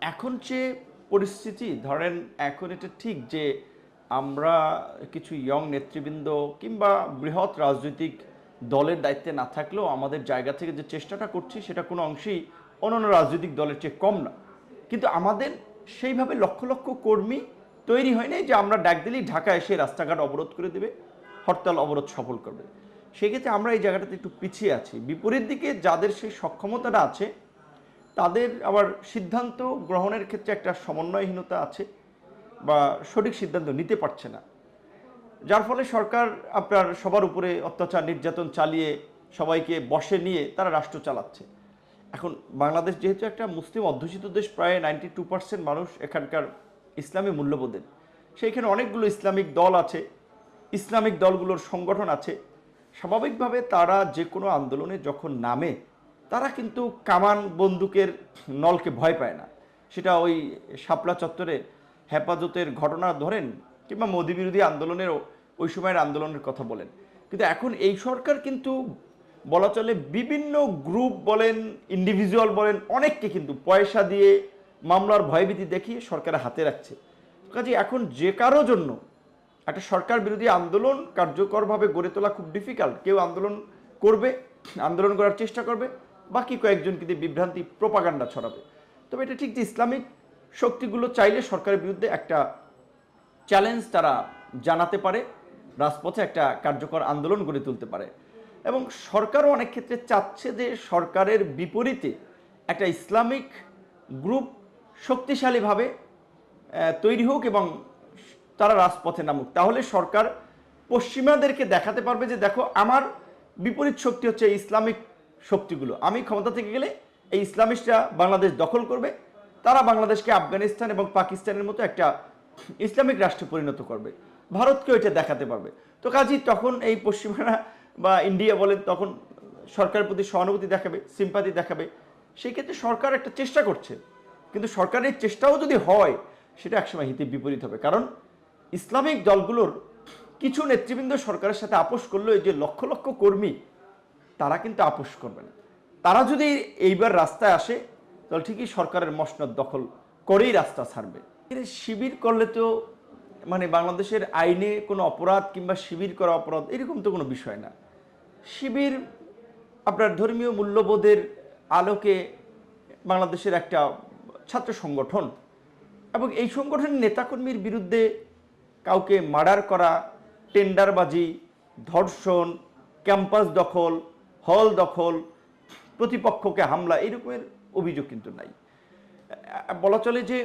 এখন যে পরিস্থিতি, ধরেন এখন এটা ঠিক যে আমরা কিছু ইয়ং নেতৃবৃন্দ কিংবা বৃহৎ রাজনৈতিক দলের দায়িত্বে না থাকলেও আমাদের জায়গা থেকে যে চেষ্টাটা করছি সেটা কোনো অংশেই অন্যান্য রাজনৈতিক দলের চেয়ে কম না। কিন্তু আমাদের সেইভাবে লক্ষ লক্ষ কর্মী তৈরি হয় নাই যে আমরা ডাক দিলেই ঢাকা এসে রাস্তাঘাট অবরোধ করে দেবে, হরতাল অবরোধ সফল করবে। সেক্ষেত্রে আমরা এই জায়গাটাতে একটু পিছিয়ে আছি। বিপরীত দিকে যাদের সেই সক্ষমতাটা আছে তাদের আবার সিদ্ধান্ত গ্রহণের ক্ষেত্রে একটা সমন্বয়হীনতা আছে বা সঠিক সিদ্ধান্ত নিতে পারছে না। যার ফলে সরকার আপনার সবার উপরে অত্যাচার, নির্যাতন চালিয়ে সবাইকে বসে নিয়ে তারা রাষ্ট্র চালাচ্ছে। এখন বাংলাদেশ যেহেতু একটা মুসলিম অধ্যুষিত দেশ, প্রায় নাইনটি টু পার্সেন্ট মানুষ এখানকার ইসলামী মূল্যবোধের। সেইখানে অনেকগুলো ইসলামিক দল আছে, ইসলামিক দলগুলোর সংগঠন আছে। স্বাভাবিকভাবে তারা যে কোনো আন্দোলনে যখন নামে তারা কিন্তু কামান বন্দুকের নলকে ভয় পায় না। সেটা ওই শাপলা চত্বরে হেফাজতের ঘটনা ধরেন কিংবা মোদী বিরোধী আন্দোলনের ওই সময়ের আন্দোলনের কথা বলেন। কিন্তু এখন এই সরকার কিন্তু বলা চলে বিভিন্ন গ্রুপ বলেন ইন্ডিভিজুয়াল বলেন, অনেককে কিন্তু পয়সা দিয়ে মামলার ভয়ভীতি দেখিয়ে সরকারের হাতে রাখছে। কাজে এখন যে কারও জন্য একটা সরকার বিরোধী আন্দোলন কার্যকরভাবে গড়ে তোলা খুব ডিফিকাল্ট কেউ আন্দোলন করবে, আন্দোলন করার চেষ্টা করবে বাকি কয়েকজন কিন্তু বিভ্রান্তি প্রপাগান্ডা ছড়াবে। তবে এটা ঠিক যে ইসলামিক শক্তিগুলো চাইলে সরকারের বিরুদ্ধে একটা চ্যালেঞ্জ তারা জানাতে পারে, রাজপথে একটা কার্যকর আন্দোলন গড়ে তুলতে পারে। এবং সরকারও অনেক ক্ষেত্রে চাচ্ছে যে সরকারের বিপরীতে একটা ইসলামিক গ্রুপ শক্তিশালীভাবে তৈরি হোক এবং তারা রাজপথে নামুক। তাহলে সরকার পশ্চিমাদেরকে দেখাতে পারবে যে দেখো, আমার বিপরীত শক্তি হচ্ছে ইসলামিক শক্তিগুলো। আমি ক্ষমতা থেকে গেলে এই ইসলামিস্টরা বাংলাদেশ দখল করবে, তারা বাংলাদেশকে আফগানিস্তান এবং পাকিস্তানের মতো একটা ইসলামিক রাষ্ট্রে পরিণত করবে। ভারতকেও এটা দেখাতে পারবে। তো কাজেই তখন এই পশ্চিমারা বা ইন্ডিয়া বলেন, তখন সরকারের প্রতি সহানুভূতি দেখাবে সিম্পাতি দেখাবে। সেই ক্ষেত্রে সরকার একটা চেষ্টা করছে। কিন্তু সরকারের চেষ্টাও যদি হয়, সেটা একসময় হিতে বিপরীত হবে। কারণ ইসলামিক দলগুলোর কিছু নেতৃবৃন্দ সরকারের সাথে আপোষ করল এই যে লক্ষ লক্ষ কর্মী তারা কিন্তু আপোষ করবে না। তারা যদি এইবার রাস্তায় আসে, তাহলে ঠিকই সরকারের মসনদ দখল করেই রাস্তা ছাড়বে। শিবির করলে তো মানে বাংলাদেশের আইনে কোনো অপরাধ কিংবা শিবির করা অপরাধ এরকম তো কোনো বিষয় না। শিবির আপনার ধর্মীয় মূল্যবোধের আলোকে বাংলাদেশের একটা ছাত্র সংগঠন এবং এই সংগঠনের নেতাকর্মীর বিরুদ্ধে কাউকে মার্ডার করা, টেন্ডারবাজি, ধর্ষণ, ক্যাম্পাস দখল হল দখল, প্রতিপক্ষকে হামলা এরকমের অভিযোগ কিন্তু নাই। বলা চলে যে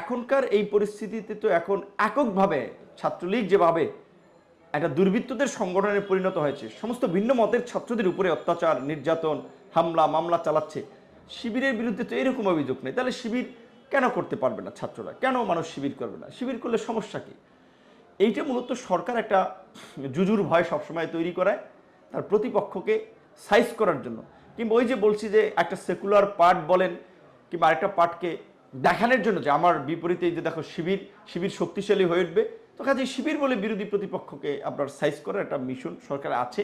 এখনকার এই পরিস্থিতিতে তো এখন এককভাবে ছাত্রলীগ যেভাবে একটা দুর্বৃত্তদের সংগঠনে পরিণত হয়েছে, সমস্ত ভিন্ন মতের ছাত্রদের উপরে অত্যাচার, নির্যাতন, হামলা, মামলা চালাচ্ছে, শিবিরের বিরুদ্ধে তো এরকম অভিযোগ নেই। তাহলে শিবির কেন করতে পারবে না ছাত্ররা? কেন মানুষ শিবির করবে না? শিবির করলে সমস্যা কি? এইটা মূলত সরকার একটা জুজুর ভয় সবসময় তৈরি করায়। তার প্রতিপক্ষকে সাইজ করার জন্য। কিংবা ওই যে বলছি যে একটা সেকুলার পার্ট বলেন, কিংবা আরেকটা পার্টকে দেখানোর জন্য যে আমার বিপরীতে যে দেখো শিবির শিবির শক্তিশালী হয়ে উঠবে। তো কাজে শিবির বলে বিরোধী প্রতিপক্ষকে আপনার সাইজ করার একটা মিশন সরকার আছে,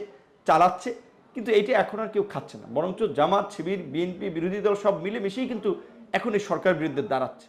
চালাচ্ছে, কিন্তু এটা এখন আর কেউ খাচ্ছে না। বরঞ্চ জামাত, শিবির, বিএনপি, বিরোধী দল সব মিলেমিশেই কিন্তু এখন এই সরকার বিরুদ্ধে দাঁড়াচ্ছে।